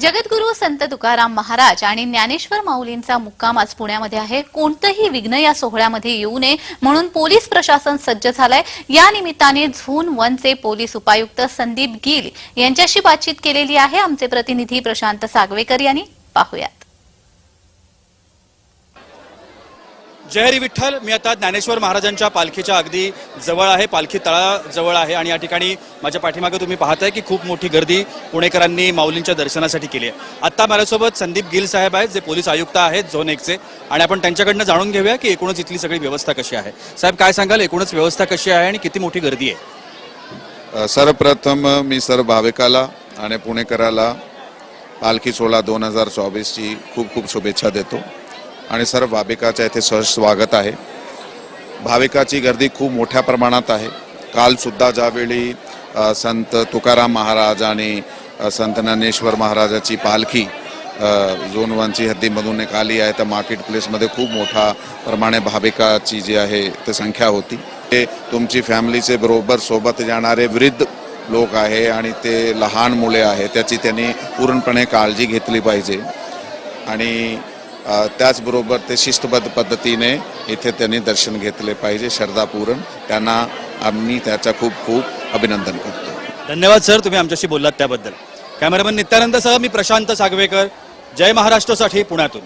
जगद्गुरू संत तुकाराम महाराज आणि ज्ञानेश्वर माऊलींचा मुक्काम आज पुण्यामध्ये आहे. कोणतंही विघ्न या सोहळ्यामध्ये येऊ नये म्हणून पोलीस प्रशासन सज्ज झालंय. या निमित्ताने झोन वनचे पोलीस उपायुक्त संदीप गिल यांच्याशी बातचीत केलेली आहे. आमचे प्रतिनिधी प्रशांत सागवेकर यांनी. पाहुयात. जय हरी विठ्ठल. मी आता ज्ञानेश्वर महाराजांच्या पालखीच्या अगदी जवळ आहे पालखी तळाजवळ आहे आणि या ठिकाणी माझ्या पाठीमागे तुम्ही पाहताय की खूप मोठी गर्दी पुणेकरांनी माऊलींच्या दर्शनासाठी केली आहे. आत्ता माझ्यासोबत संदीप गिल साहेब आहेत जे पोलीस आयुक्त आहेत झोन एकचे आणि आपण त्यांच्याकडनं जाणून घेऊया की एकूणच इथली सगळी व्यवस्था कशी आहे. साहेब काय सांगाल? एकूणच व्यवस्था कशी आहे आणि किती मोठी गर्दी आहे? सर्वप्रथम मी सर्व भाविकाला आणि पुणेकराला पालखी सोहळा दोन हजार चोवीसची खूप खूप शुभेच्छा देतो. आणि सर्व भाविकाच्या इथे सहज स्वागत आहे. भाविकाची गर्दी खूप मोठ्या प्रमाणात आहे. कालसुद्धा ज्यावेळी संत तुकाराम महाराज आणि संत ज्ञानेश्वर महाराजाची पालखी झोन वनची हद्दीमधून एक आली आहे तर मार्केट प्लेसमध्ये खूप मोठा प्रमाणे भाविकाची जी आहे ते संख्या होती. ते तुमची फॅमिलीचे बरोबर सोबत जाणारे वृद्ध लोक आहे आणि ते लहान मुले आहे त्याची त्यांनी पूर्णपणे काळजी घेतली पाहिजे. आणि त्याचबरोबर ते शिस्तबद्ध पद्धतीने इथे त्यांनी दर्शन घेतले पाहिजे श्रद्धापूर्ण त्यांना आम्ही त्याचा खूप खूप अभिनंदन करतो. धन्यवाद सर. तुम्ही आमच्याशी बोललात त्याबद्दल. कॅमेरामन नित्यानंदसह मी प्रशांत सागवेकर. जय महाराष्ट्रासाठी पुण्यातून.